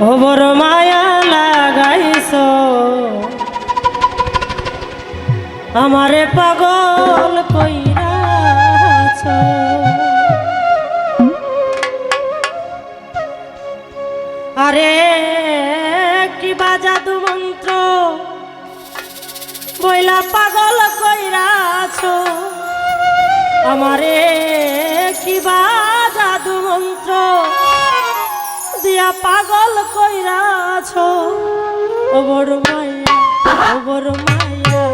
ও বড় মায়া লাগাইছ। আমারে পাগল কইরাছ। আরে, কি বা জাদু মন্ত্র? বইলা পাগল কইরাছ। আমারে কি বা জাদু মন্ত্র? দিয়া পাগল কইরাছ। ও বড় মাইয়া ও বড় মাইয়া।